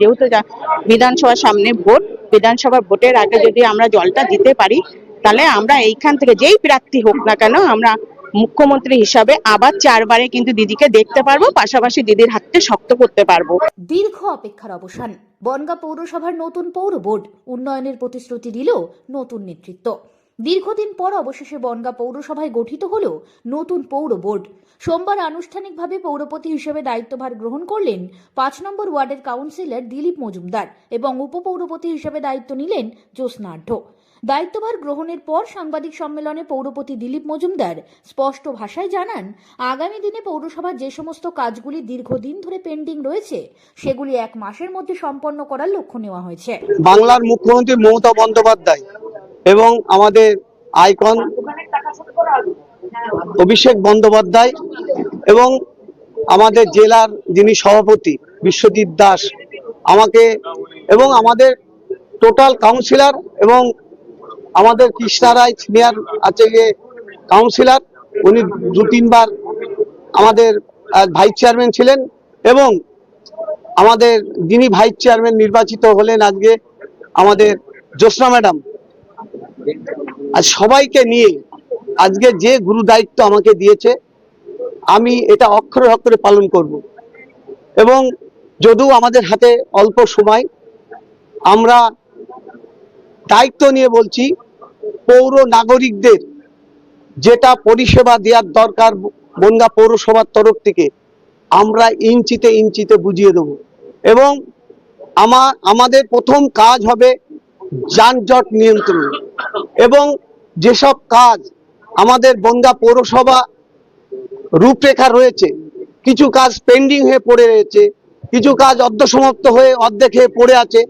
যেহেতু বিধানসভার সামনে ভোট, বিধানসভার ভোটের আগে যদি আমরা জলটা দিতে পারি, তাহলে আমরা এইখান থেকে যেই প্রার্থী হোক না কেন আমরা মুখ্যমন্ত্রী হিসাবে আবার চারবারে কিন্তু দিদিকে দেখতে পারব, পাশাপাশি দিদির হাতকে শক্ত করতে পারব। দীর্ঘ অপেক্ষার অবসান। বনগা পৌরসভার নতুন পৌর বোর্ড উন্নয়নের প্রতিশ্রুতি দিল নতুন নেতৃত্ব। দীর্ঘদিন পর অবশেষে বনগা পৌরসভায় গঠিত হল নতুন পৌর বোর্ড। সোমবার আনুষ্ঠানিকভাবে পৌরপতি হিসেবে দায়িত্বভার গ্রহণ করলেন পাঁচ নম্বর ওয়ার্ডের কাউন্সিলর দিলীপ মজুমদার এবং উপপৌরপতি হিসেবে দায়িত্ব নিলেন জ্যোৎস্না আঢ্য। দায়িত্বভার গ্রহণের পর সাংবাদিক সম্মেলনে পৌরপতি দিলীপ মজুমদার স্পষ্ট ভাষায় জানান, আগামী দিনে পৌরসভার যে সমস্ত কাজগুলি দীর্ঘদিন ধরে পেন্ডিং রয়েছে, সেগুলি এক মাসের মধ্যে সম্পন্ন করার লক্ষ্য নেওয়া হয়েছে। বাংলার মুখ্যমন্ত্রী মমতা বন্দ্যোপাধ্যায় এবং আমাদের আইকন অভিষেক বন্দ্যোপাধ্যায় এবং আমাদের জেলার যিনি সভাপতি বিশ্বজিৎ দাস আমাকে এবং আমাদের টোটাল কাউন্সিলর এবং আমাদের কৃষ্ণা রায় সিনিয়র আছে গিয়ে কাউন্সিলর, উনি দু তিনবার আমাদের ভাইস চেয়ারম্যান ছিলেন এবং আমাদের যিনি ভাইস চেয়ারম্যান নির্বাচিত হলেন আজকে আমাদের জ্যোৎস্না ম্যাডাম। আর সবাইকে নিয়ে আজকে যে গুরু দায়িত্ব আমাকে দিয়েছে, আমি এটা অক্ষরে অক্ষরে পালন করব। এবং যদিও আমাদের হাতে অল্প সময়, আমরা দায়িত্ব নিয়ে বলছি, পৌর নাগরিকদের যেটা পরিষেবা দেওয়ার দরকার বনগা পৌরসভার তরফ থেকে, আমরা ইঞ্চিতে ইঞ্চিতে বুঝিয়ে দেব। এবং আমার আমাদের প্রথম কাজ হবে যানজট নিয়ন্ত্রণ এবং যেসব কাজ আমাদের বনগা পৌরসভা রূপরেখা রয়েছে, কিছু কাজ পেন্ডিং হয়ে পড়ে রয়েছে, কিছু কাজ অর্ধসমাপ্ত হয়ে অর্ধেক হয়ে পড়ে আছে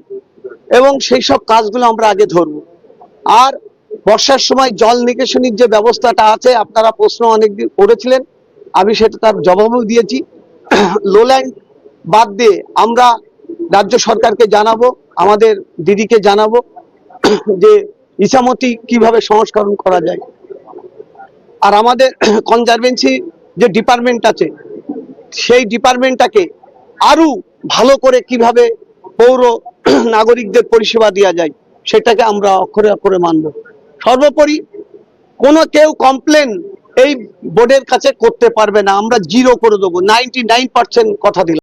এবং সেই সব কাজগুলো আমরা আগে ধরব। আর বর্ষার সময় জল নিকাশনির যে ব্যবস্থাটা আছে, আপনারা প্রশ্ন অনেকদিন করেছিলেন, আমি সেটা তার জবাবও দিয়েছি। লোল্যান্ড বাদ দিয়ে আমরা রাজ্য সরকারকে জানাব, আমাদের দিদিকে জানাব যে ইসামতি কীভাবে সংস্করণ করা যায়। আর আমাদের কনজারভেন্সি যে ডিপার্টমেন্ট আছে, সেই ডিপার্টমেন্টটাকে আরও ভালো করে কীভাবে পৌর নাগরিকদের পরিষেবা দেওয়া যায়, সেটাকে আমরা অক্ষরে অক্ষরে মানব। সর্বোপরি কোনো কেউ কমপ্লেন এই বোর্ডের কাছে করতে পারবে না, আমরা জিরো করে দেবো নাইনটি কথা দিলাম।